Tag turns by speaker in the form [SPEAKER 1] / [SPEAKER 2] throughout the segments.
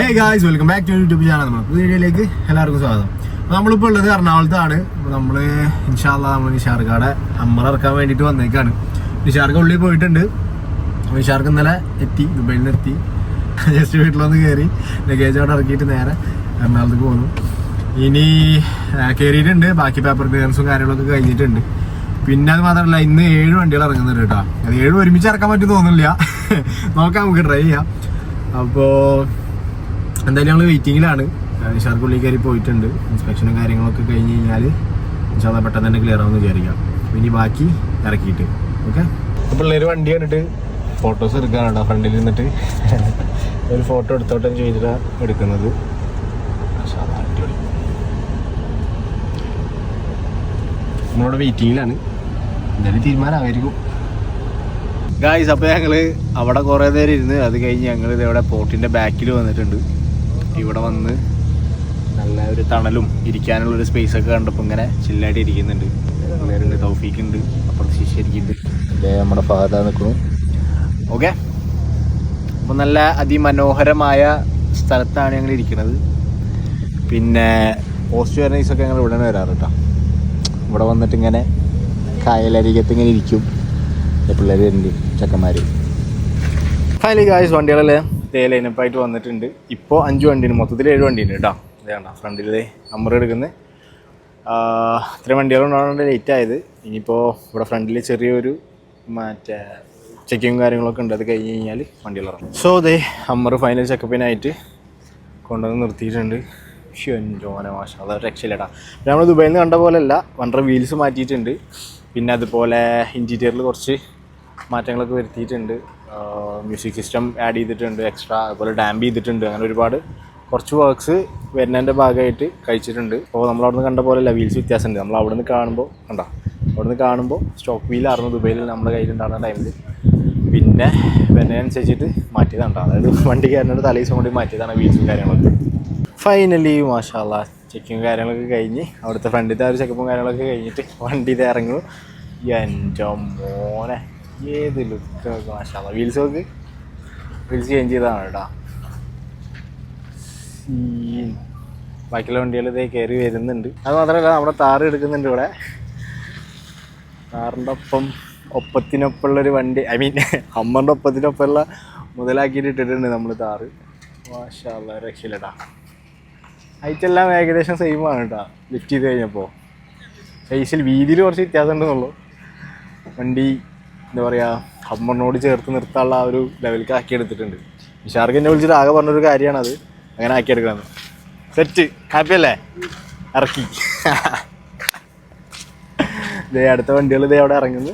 [SPEAKER 1] Hey guys welcome back to YouTube channel നമ്മൾ വീഡിയോയിലേക്ക് എല്ലാവർക്കും സ്വാഗതം. നമ്മളിപ്പോൾ ഉള്ളത് എറണാകുളത്താണ്. നമ്മൾ ഇൻഷാല്ല നമ്മൾ നിഷാർക്കാടെ അമ്മ ഇറക്കാൻ വേണ്ടിയിട്ട് വന്നേക്കാണ്. നിഷാർക്ക് ഉള്ളിൽ പോയിട്ടുണ്ട്. നിഷാർക്ക് ഇന്നലെ എത്തി ദുബൈയിൽ നിന്ന് ജസ്റ്റ് വീട്ടിലൊന്ന് കയറി ലഗേജ് അവിടെ ഇറക്കിയിട്ട് നേരെ എറണാകുളത്തേക്ക് പോന്നു. ഇനി കയറിയിട്ടുണ്ട് ബാക്കി പേപ്പർ ക്ലിയറൻസും കാര്യങ്ങളൊക്കെ കഴിഞ്ഞിട്ടുണ്ട്. പിന്നെ അത് മാത്രമല്ല ഇന്ന് ഏഴ് വണ്ടികൾ ഇറങ്ങുന്നുണ്ട് കേട്ടോ. അത് ഏഴ് ഒരുമിച്ച് ഇറക്കാൻ പറ്റും തോന്നുന്നില്ല. നോക്കാം നമുക്ക് ട്രൈ ചെയ്യാം. അപ്പോൾ എന്തായാലും ഞങ്ങൾ വെയിറ്റിങ്ങിലാണ് നിഷാർക്കുള്ളിൽ പോയിട്ടുണ്ട്. ഇൻസ്പെക്ഷനും കാര്യങ്ങളൊക്കെ കഴിഞ്ഞ് കഴിഞ്ഞാൽ ഇൻഷാല്ല പെട്ടെന്ന് തന്നെ ക്ലിയർ ആവുമെന്ന് വിചാരിക്കാം. ഇനി ബാക്കി ഇറക്കിയിട്ട്. ഓക്കെ പിള്ളേർ വണ്ടി കണ്ടിട്ട് ഫോട്ടോസ് എടുക്കാനാണ് ഫ്രണ്ടിൽ നിന്നിട്ട്. ഒരു ഫോട്ടോ എടുത്തോട്ടെ ചെയ്തിട്ടാണ് എടുക്കുന്നത്. അടിപൊളി. നമ്മളിവിടെ വെയിറ്റിങ്ങിലാണ് എന്തായാലും തീരുമാനമായിരിക്കും. ഗായ്സ് അപ്പോൾ ഞങ്ങൾ അവിടെ കുറേ നേരം ഇരുന്ന് അത് കഴിഞ്ഞ് ഞങ്ങൾ ഇതവിടെ പോർട്ടിന്റെ ബാക്കിൽ വന്നിട്ടുണ്ട്. ഇവിടെ വന്ന് നല്ല ഒരു തണലും ഇരിക്കാനുള്ള ഒരു സ്പേസ് ഒക്കെ കണ്ടപ്പോൾ ഇങ്ങനെ ചില്ലായിട്ട് ഇരിക്കുന്നുണ്ട്. പിള്ളേരുണ്ട് തൗഫീക്ക് ഉണ്ട് അപ്പുറത്ത് ശിഷ്യ ഇരിക്കുന്നുണ്ട്. നമ്മുടെ ഫാദ നിൽക്കുന്നു ഓക്കെ അപ്പോൾ നല്ല അതിമനോഹരമായ സ്ഥലത്താണ് ഞങ്ങൾ ഇരിക്കുന്നത്. പിന്നെ പോസ്റ്റ് ഒക്കെ ഞങ്ങൾ ഇവിടെ വരാറ് കേട്ടോ. ഇവിടെ വന്നിട്ട് ഇങ്ങനെ കായലരികത്ത് ഇങ്ങനെ ഇരിക്കും. പിള്ളേർ വരുന്നുണ്ട് ചെക്കന്മാർ ഫൈനലി ഗായ്സ് വണ്ടികളെല്ലാം? ഇതേ ലൈനപ്പായിട്ട് വന്നിട്ടുണ്ട്. ഇപ്പോൾ അഞ്ച് വണ്ടിയുണ്ട്. മൊത്തത്തിൽ ഏഴ് വണ്ടിയുണ്ട് കേട്ടോ. ഇതേണ്ട ഫ്രണ്ടിൽ നമ്പർ എടുക്കുന്നത് ഇത്രയും വണ്ടികളുണ്ടാണ് ലേറ്റ് ആയത്. ഇനിയിപ്പോൾ ഇവിടെ ഫ്രണ്ടിൽ ചെറിയൊരു മറ്റേ ചെക്കിങ്ങും കാര്യങ്ങളൊക്കെ ഉണ്ട്. അത് കഴിഞ്ഞ് കഴിഞ്ഞാൽ വണ്ടികൾ ഇറങ്ങും. സോ ദേ അമ്മർ ഫൈനൽ ചെക്കപ്പിനായിട്ട് കൊണ്ടുവന്ന് നിർത്തിയിട്ടുണ്ട്. ജോന മാഷ അത് രക്ഷയില്ലടാ. നമ്മൾ ദുബായിൽ നിന്ന് കണ്ട പോലെയല്ല വണ്ടർ വീൽസ് മാറ്റിയിട്ടുണ്ട്. പിന്നെ അതുപോലെ ഇന്റീരിയറിൽ കുറച്ച് മാറ്റങ്ങളൊക്കെ വരുത്തിയിട്ടുണ്ട്. മ്യൂസിക് സിസ്റ്റം ആഡ് ചെയ്തിട്ടുണ്ട് എക്സ്ട്രാ അതുപോലെ ഡാമ്പ് ചെയ്തിട്ടുണ്ട് അങ്ങനെ ഒരുപാട് കുറച്ച് വർക്ക്സ് വരുന്നതിന്റെ ഭാഗമായിട്ട് കഴിച്ചിട്ടുണ്ട്. അപ്പോൾ നമ്മൾ അവിടെ നിന്ന് കണ്ട പോലെ വീൽസ് വ്യത്യാസമുണ്ട്. നമ്മൾ അവിടെ നിന്ന് കാണുമ്പോൾ കണ്ടോ? നിന്ന് കാണുമ്പോൾ സ്റ്റോക്ക് വീൽ വീലായിരുന്നു ദുബൈയിൽ നമ്മുടെ കയ്യിലുണ്ടാകുന്ന ടൈമിൽ പിന്നെ മാറ്റിയതാണ് കണ്ടോ അതായത് വണ്ടി കയറുന്നതിന്റെ തലേ ദിവസം കൊണ്ട് മാറ്റിയതാണ് വീൽസും കാര്യങ്ങളൊക്കെ. ഫൈനലി മാഷാല്ല ചെക്കിങ് കാര്യങ്ങളൊക്കെ കഴിഞ്ഞ് അവിടുത്തെ ഫ്രണ്ടിന്റെ ആ ഒരു ചെക്കപ്പും കാര്യങ്ങളൊക്കെ കഴിഞ്ഞിട്ട് വണ്ടി ഇറങ്ങും എന്റെ മോനെ. ഏത് ലുക്ക് മാഷാ വീൽസ് നോക്ക്. വീൽസ് ചേഞ്ച് ചെയ്താണ് കേട്ടോ. സീൻ. ബാക്കിയുള്ള വണ്ടികൾ ഇതേ കയറി വരുന്നുണ്ട്. അത് മാത്രമല്ല നമ്മുടെ താറ് എടുക്കുന്നുണ്ട് ഇവിടെ. താറിന്റെ ഒപ്പം ഒപ്പത്തിനൊപ്പമുള്ളൊരു വണ്ടി. ഐ മീൻ അമ്മന്റെ ഒപ്പത്തിനൊപ്പമുള്ള മുതലാക്കിയിട്ട് ഇട്ടിട്ടുണ്ട് നമ്മൾ താറ് മാഷാല്ല രക്ഷയില്ലട്ടാ ഹൈറ്റ് എല്ലാം ഏകദേശം സെയിം ആണ് കേട്ടോ. ലിഫ്റ്റ് ചെയ്ത് കഴിഞ്ഞപ്പോൾ സൈസിൽ വീതിയിൽ കുറച്ച് വ്യത്യാസം ഉണ്ടെന്നുള്ളൂ വണ്ടി എന്താ പറയുക ഹമ്മറിനോട് ചേർത്ത് നിർത്താനുള്ള ആ ഒരു ലെവലിലേക്ക് ആക്കി എടുത്തിട്ടുണ്ട് വിശാർക്ക് എന്നെ വിളിച്ചിട്ട് ആകെ പറഞ്ഞൊരു കാര്യമാണത് അങ്ങനെ ആക്കി ആക്കിയെടുക്കണമെന്ന് സെറ്റ് ഹാപ്പി അല്ലേ? ഇറക്കി. ഇതേ അടുത്ത വണ്ടികൾ ഇതേ അവിടെ ഇറങ്ങുന്നു.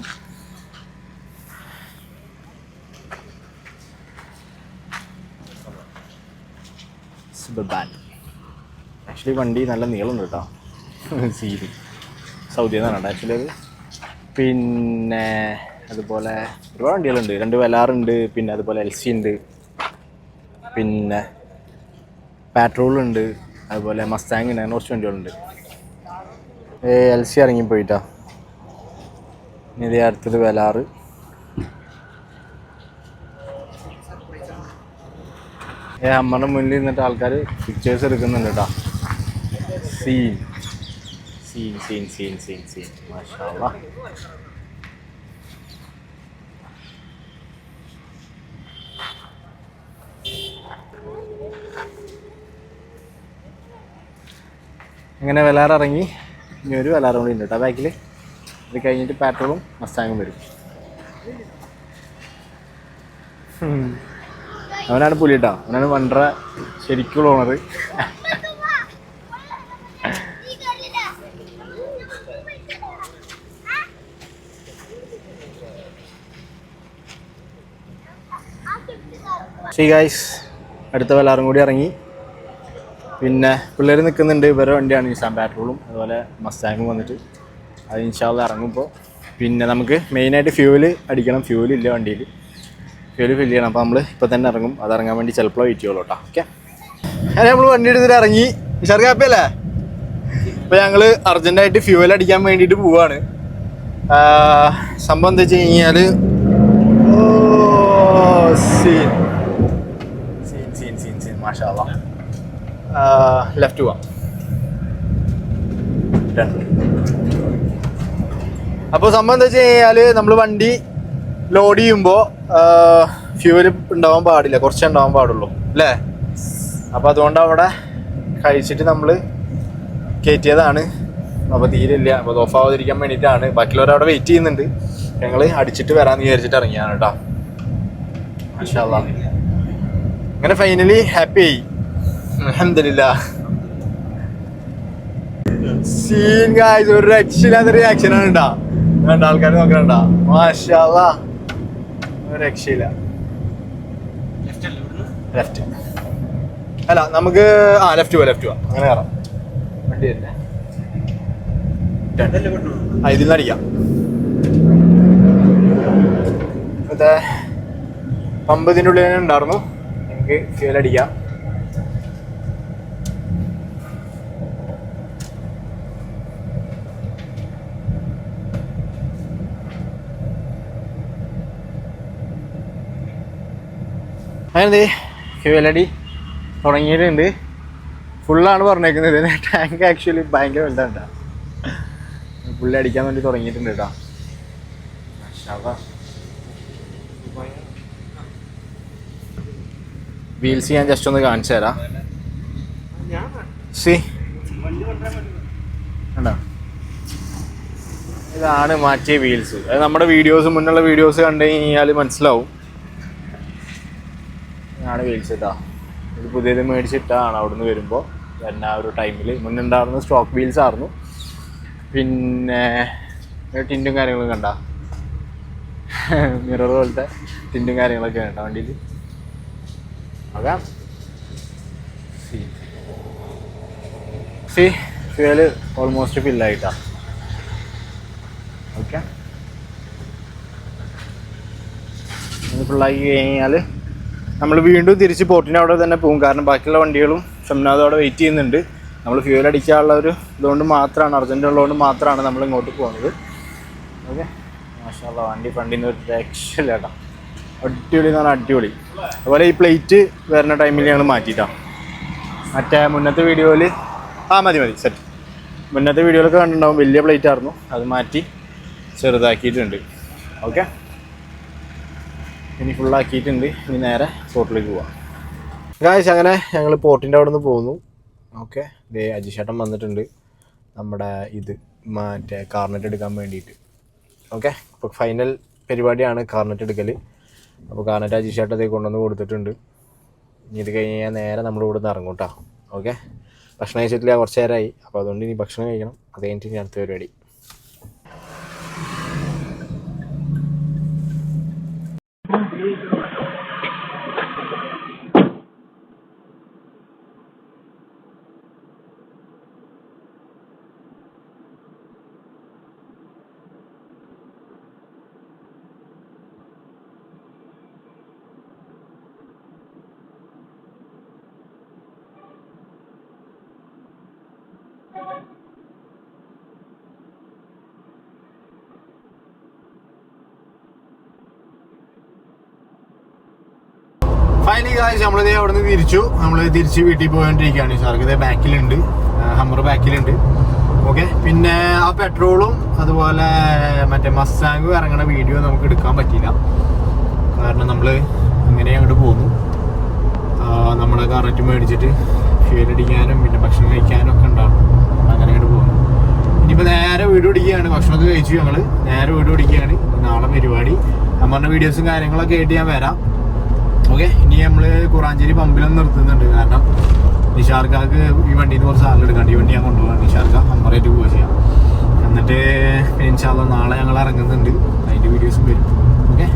[SPEAKER 1] ആക്ച്വലി വണ്ടി നല്ല നീളമുണ്ട് കേട്ടോ. സീരി സൗദി എന്നാണ് കേട്ടോ ആക്ച്വലി അത്. പിന്നെ അതുപോലെ ഒരുപാട് വണ്ടികളുണ്ട്. രണ്ട് വെലാറുണ്ട് പിന്നെ അതുപോലെ എൽ സി ഉണ്ട്. പിന്നെ പാട്രോളുണ്ട് അതുപോലെ മസ്താങ് ഉണ്ട് അങ്ങനെ കുറച്ച് വണ്ടികളുണ്ട്. എൽ സി ഇറങ്ങിപ്പോയിട്ടാ? ഇനി ഇതേ അടുത്തത് വെലാറ് ഏ അമ്മയുടെ മുന്നിൽ നിന്നിട്ട് ആൾക്കാർ പിക്ചേഴ്സ് എടുക്കുന്നുണ്ട് കേട്ടോ scene scene scene scene scene scene മാഷാ അങ്ങനെ വെലാറ് ഇറങ്ങി. ഇനി ഒരു വെലാറും കൂടി ഉണ്ട് കേട്ടോ ബാക്കിൽ ഇത് കഴിഞ്ഞിട്ട് പാട്രോളും മസ്താങ്ങും വരും. അവനാണ് പുലി കേട്ടോ അവനാണ് വണ്ടറ ശരിക്കുള്ള ഓണർ സീ ഗൈസ് അടുത്ത വെലാറും കൂടി ഇറങ്ങി. പിന്നെ പിള്ളേർ നിൽക്കുന്നുണ്ട് ഇവരുടെ വണ്ടിയാണ് നിസാൻ പാട്രോളും അതുപോലെ മസ്താങ്ങും വന്നിട്ട്. അത് ഇൻഷാല്ല ഇറങ്ങുമ്പോൾ പിന്നെ നമുക്ക് മെയിനായിട്ട് ഫ്യൂൽ അടിക്കണം. ഫ്യൂൽ ഇല്ല വണ്ടിയിൽ. ഫ്യൂൽ ഫില്ല് ചെയ്യണം. അപ്പോൾ നമ്മൾ ഇപ്പോൾ തന്നെ ഇറങ്ങും. അത് ഇറങ്ങാൻ വേണ്ടി ചിലപ്പോൾ വെയിറ്റ് ചെയ്യുള്ളൂ കേട്ടോ ഓക്കെ അങ്ങനെ നമ്മൾ വണ്ടി എടുത്തിട്ട് ഇറങ്ങി. അല്ലേ? ഇപ്പോൾ ഞങ്ങൾ അർജന്റായിട്ട് ഫ്യൂവൽ അടിക്കാൻ വേണ്ടിയിട്ട് പോവാണ്. സംഭവം എന്താ വെച്ച് കഴിഞ്ഞാൽ സീൻ സീൻ സീൻ സീൻ മാഷാ അല്ലാ ലെഫ്റ്റ് പോവാം അപ്പോൾ സംഭവം എന്താ വെച്ച് കഴിഞ്ഞാൽ നമ്മൾ വണ്ടി ലോഡ് ചെയ്യുമ്പോൾ ഫ്യൂവൽ ഉണ്ടാവാൻ പാടില്ല. കുറച്ച് ഉണ്ടാവാൻ പാടുള്ളൂ. അല്ലേ? അപ്പോൾ അതുകൊണ്ട് അവിടെ കഴിച്ചിട്ട് നമ്മൾ കയറ്റിയതാണ് അപ്പോൾ തീരില്ല അപ്പോൾ ഓഫ് ആവാതിരിക്കാൻ വേണ്ടിയിട്ടാണ്. ബാക്കിയുള്ളവർ അവിടെ വെയിറ്റ് ചെയ്യുന്നുണ്ട്. ഞങ്ങൾ അടിച്ചിട്ട് വരാമെന്ന് വിചാരിച്ചിട്ട് ഇറങ്ങിയാണ് കേട്ടോ. മാഷാ. അങ്ങനെ ഫൈനലി ഹാപ്പി ആയി. സീൻ ഗായ്സ് ഒരു രക്ഷയില്ലാത്ത റിയാക്ഷൻ ആണ് ഉണ്ടാ രണ്ട് ആൾക്കാർ നോക്കണണ്ടാ. മാഷാല്ല ഒരു രക്ഷയില്ല. ലെഫ്റ്റ് അല്ല നമുക്ക് ആ ലെഫ്റ്റ് പോവാ ലെഫ്റ്റ് പോവാ. അങ്ങനെ കയറാം വണ്ടി തന്നെ ആ ഇതിൽ നിന്ന് അടിക്കാം. മറ്റേ പമ്പതിന്റെ ഉള്ളിൽ തന്നെ ഉണ്ടായിരുന്നു. നമുക്ക് ഫ്യൂൽ അടിക്കാം. അങ്ങനെ ഫ്യൂലടി തുടങ്ങിയിട്ടുണ്ട്. ഫുള്ളാണ് പറഞ്ഞേക്കുന്നത്. ഇതിന് ടാങ്ക് ആക്ച്വലി ഭയങ്കര വലുതാണ് പുള്ളി അടിക്കാൻ വേണ്ടി തുടങ്ങിയിട്ടുണ്ട് കേട്ടോ വീൽസ് ഞാൻ ജസ്റ്റ് ഒന്ന് കാണിച്ചു തരാം. സി കണ്ടോ? ഇതാണ് മാറ്റിയ വീൽസ് അത് നമ്മുടെ വീഡിയോസ് മുന്നുള്ള വീഡിയോസ് കണ്ടു കഴിഞ്ഞാൽ മനസ്സിലാവും. ഇതാണ് വീൽസ് ഇട്ടാ ഇത് പുതിയത് മേടിച്ചിട്ടാണ് അവിടുന്ന് വരുമ്പോൾ വരുന്ന ആ ഒരു ടൈമിൽ മുന്നുണ്ടായിരുന്ന സ്റ്റോക്ക് വീൽസ് ആയിരുന്നു. പിന്നെ ടിന്റും കാര്യങ്ങളും കണ്ട? മിറർ പോലത്തെ ടിന്റും കാര്യങ്ങളൊക്കെ കണ്ട വണ്ടിയിൽ അതാ. സി സി ഫ്യൂൽ ഓൾമോസ്റ്റ് ഫില്ലായിട്ടാ ഓക്കെ ഫുള്ളാക്കി കഴിഞ്ഞാൽ നമ്മൾ വീണ്ടും തിരിച്ച് പോർട്ടിന്റെ അവിടെ തന്നെ പോകും. കാരണം ബാക്കിയുള്ള വണ്ടികളും ഷംനാഥ് അവിടെ വെയിറ്റ് ചെയ്യുന്നുണ്ട്. നമ്മൾ ഫ്യൂൽ അടിക്കാനുള്ള ഒരു ഇതുകൊണ്ട് മാത്രമാണ് അർജന്റ് ഉള്ളതുകൊണ്ട് മാത്രമാണ് നമ്മൾ ഇങ്ങോട്ട് പോകുന്നത് ഓക്കെ മാഷാല്ല വണ്ടി ഫണ്ടിന് ഒരു രക്ഷയില്ല അടിപൊളി എന്ന് പറഞ്ഞാൽ അടിപൊളി. അതുപോലെ ഈ പ്ലേറ്റ് വരുന്ന ടൈമിൽ ഞങ്ങൾ മാറ്റിയിട്ടാണ് മറ്റേ മുന്നത്തെ വീഡിയോയിൽ ആ മതി മതി സെറ്റ് മുന്നത്തെ വീഡിയോയിലൊക്കെ കണ്ടിട്ടുണ്ടാവും വലിയ പ്ലേറ്റ് ആയിരുന്നു. അത് മാറ്റി ചെറുതാക്കിയിട്ടുണ്ട്. ഓക്കെ ഇനി ഫുള്ളാക്കിയിട്ടുണ്ട് ഇനി നേരെ പോർട്ടിലേക്ക് പോവാം. ഗായ്സ് അങ്ങനെ ഞങ്ങൾ പോർട്ടിന്റെ അവിടെ നിന്ന് പോകുന്നു. ഓക്കെ ദേ അജിഷേട്ടൻ വന്നിട്ടുണ്ട്. നമ്മുടെ ഇത് മറ്റേ കാർണറ്റ് എടുക്കാൻ വേണ്ടിയിട്ട്. ഓക്കെ ഇപ്പോൾ ഫൈനൽ പരിപാടിയാണ് കാർണറ്റ് എടുക്കൽ അപ്പോൾ കാർണറ്റ് അജിഷേട്ടൻ അതേ കൊണ്ടുവന്ന് കൊടുത്തിട്ടുണ്ട്. ഇനി ഇത് കഴിഞ്ഞ് കഴിഞ്ഞാൽ നേരെ നമ്മൾ ഇവിടെ നിന്ന് ഇറങ്ങും കേട്ടോ ഓക്കെ ഭക്ഷണം കഴിച്ചിട്ടില്ല കുറച്ച് നേരമായി അപ്പോൾ അതുകൊണ്ട് ഇനി ഭക്ഷണം കഴിക്കണം. അത് കഴിഞ്ഞിട്ട് ഇനി അടുത്ത പരിപാടി. ഫൈനലി കാഴ്ച നമ്മളിതേ അവിടെ നിന്ന് തിരിച്ചു. നമ്മൾ തിരിച്ച് വീട്ടിൽ പോയോണ്ടിരിക്കുകയാണ്. സാർക്ക് ഇതേ ബാക്കിലുണ്ട്. ഹമ്മർ ബാക്കിലുണ്ട്. ഓക്കെ? പിന്നെ ആ പെട്രോളും അതുപോലെ മറ്റേ മസ്സാങ് ഇറങ്ങണ വീഡിയോ നമുക്ക് എടുക്കാൻ പറ്റിയില്ല. കാരണം നമ്മൾ അങ്ങനെ അങ്ങോട്ട് പോന്നു. നമ്മുടെ കറക്റ്റ് മേടിച്ചിട്ട് ഫീലടിക്കാനും പിന്നെ ഭക്ഷണം കഴിക്കാനും ഒക്കെ ഉണ്ടാവും അങ്ങനെ അങ്ങോട്ട് പോകുന്നു ഇനിയിപ്പോൾ നേരെ വീട് പിടിക്കുകയാണ്. ഭക്ഷണമൊക്കെ കഴിച്ചു ഞങ്ങൾ നേരെ വീട് പിടിക്കുകയാണ്. നാളെ പരിപാടി. അമ്മറിന്റെ വീഡിയോസും കാര്യങ്ങളൊക്കെ ആയിട്ട് ഞാൻ വരാം. ഓക്കെ ഇനി നമ്മൾ കുറാഞ്ചേരി പമ്പിലൊന്നും നിർത്തുന്നുണ്ട്. കാരണം നിഷാർക്കാക്ക് ഈ വണ്ടിയിൽ കുറച്ച് സാധനം എടുക്കാണ്ട് ഈ വണ്ടി ഞാൻ കൊണ്ടുപോകാം നിഷാർക്ക അമ്മറേറ്റ് പോവുക ചെയ്യാം. എന്നിട്ട് ഇൻഷാല്ല നാളെ ഞങ്ങൾ ഇറങ്ങുന്നുണ്ട്. അതിന്റെ വീഡിയോസും വരും. ഓക്കെ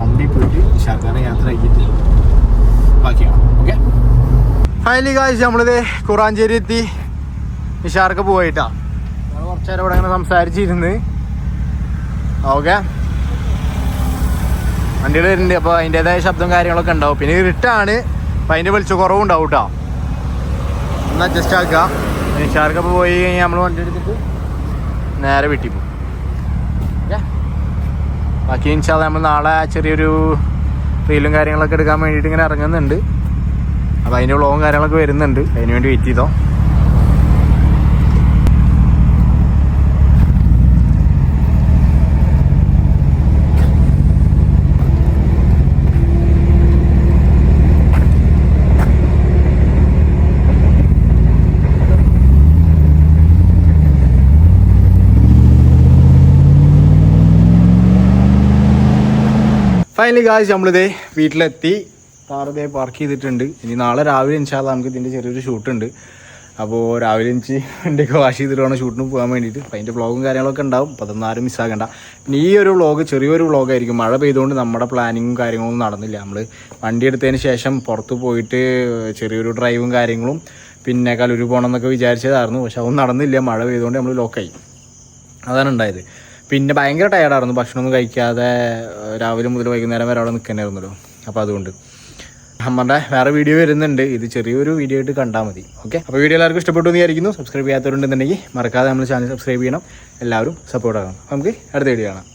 [SPEAKER 1] പമ്പിൽ പോയിട്ട് നിഷാർക്കാരെ യാത്ര ആക്കിയിട്ട് ബാക്കിയാണ് ഓക്കെ ഫൈനലി കാഴ്ച നമ്മളിത് കുറാഞ്ചേരി എത്തി. നിഷാർക്ക് പോയിട്ടാ ഞങ്ങൾ കുറച്ച് നേരം ഇവിടെ ഇങ്ങനെ സംസാരിച്ചിരുന്ന്. ഓക്കെ വണ്ടികൾ വരുന്നുണ്ട്. അപ്പോൾ അതിന്റെതായ ശബ്ദം കാര്യങ്ങളൊക്കെ ഉണ്ടാവും. പിന്നെ റിട്ടാണ് അപ്പം അതിന്റെ വെളിച്ച കുറവും ഉണ്ടാവും കേട്ടോ ഒന്ന് അഡ്ജസ്റ്റ് ആക്കുക. നിഷാർക്കൊക്കെ പോയി കഴിഞ്ഞാൽ നമ്മൾ വണ്ടി എടുത്തിട്ട് നേരെ വീട്ടിൽ പോകും. ബാക്കി ഇൻഷാ നമ്മൾ നാളെ ചെറിയൊരു റീലും കാര്യങ്ങളൊക്കെ എടുക്കാൻ വേണ്ടിയിട്ട് ഇങ്ങനെ ഇറങ്ങുന്നുണ്ട്. അപ്പോൾ അതിന്റെ വ്ളോഗും കാര്യങ്ങളൊക്കെ വരുന്നുണ്ട്. അതിന് വേണ്ടി വെയിറ്റ് ചെയ്തോ. ഫൈനലി കാശ് നമ്മളിതേ വീട്ടിലെത്തി. കാർ പാർക്ക് ചെയ്തിട്ടുണ്ട്. ഇനി നാളെ രാവിലെ ഇൻഷാല്ല നമുക്ക് ഇതിന്റെ ചെറിയൊരു ഷൂട്ടുണ്ട് അപ്പോൾ രാവിലെ എനിക്ക് വണ്ടിയൊക്കെ വാഷ് ചെയ്തിട്ട് വേണം ഷൂട്ടിന് പോകാൻ വേണ്ടിയിട്ട്. അപ്പോൾ അതിന്റെ വ്ളോഗും കാര്യങ്ങളൊക്കെ ഉണ്ടാവും. അപ്പോൾ അതൊന്നും ആരും മിസ്സാകണ്ട പിന്നെ ഈ ഒരു വ്ളോഗ് ചെറിയൊരു വ്ളോഗായിരിക്കും മഴ പെയ്തുകൊണ്ട് നമ്മുടെ പ്ലാനിങ്ങും കാര്യങ്ങളൊന്നും നടന്നില്ല. നമ്മൾ വണ്ടി എടുത്തതിന് ശേഷം പുറത്ത് പോയിട്ട് ചെറിയൊരു ഡ്രൈവും കാര്യങ്ങളും പിന്നെ കലൂര് പോകണം എന്നൊക്കെ വിചാരിച്ചതായിരുന്നു. പക്ഷെ അതൊന്നും നടന്നില്ല. മഴ പെയ്തുകൊണ്ട് നമ്മൾ ലോക്കായി അതാണ് ഉണ്ടായത്. പിന്നെ ഭയങ്കര ടയർഡായിരുന്നു ഭക്ഷണമൊന്നും കഴിക്കാതെ രാവിലെ മുതൽ വൈകുന്നേരം വരെ അവിടെ നിൽക്കുന്നതായിരുന്നല്ലോ അപ്പോൾ അതുകൊണ്ട്. നമ്മുടെ വേറെ വീഡിയോ വരുന്നുണ്ട്. ഇത് ചെറിയൊരു വീഡിയോ ആയിട്ട് കണ്ടാൽ മതി. ഓക്കെ അപ്പോൾ വീഡിയോ എല്ലാവർക്കും ഇഷ്ടപ്പെട്ടു വിചാരിക്കുന്നു. സബ്സ്ക്രൈബ് ചെയ്യാത്തവരുണ്ടെന്നുണ്ടെങ്കിൽ മറക്കാതെ നമ്മൾ ചാനൽ സബ്സ്ക്രൈബ് ചെയ്യണം. എല്ലാവരും സപ്പോർട്ട് ആകണം. നമുക്ക് അടുത്ത വീഡിയോ കാണാം.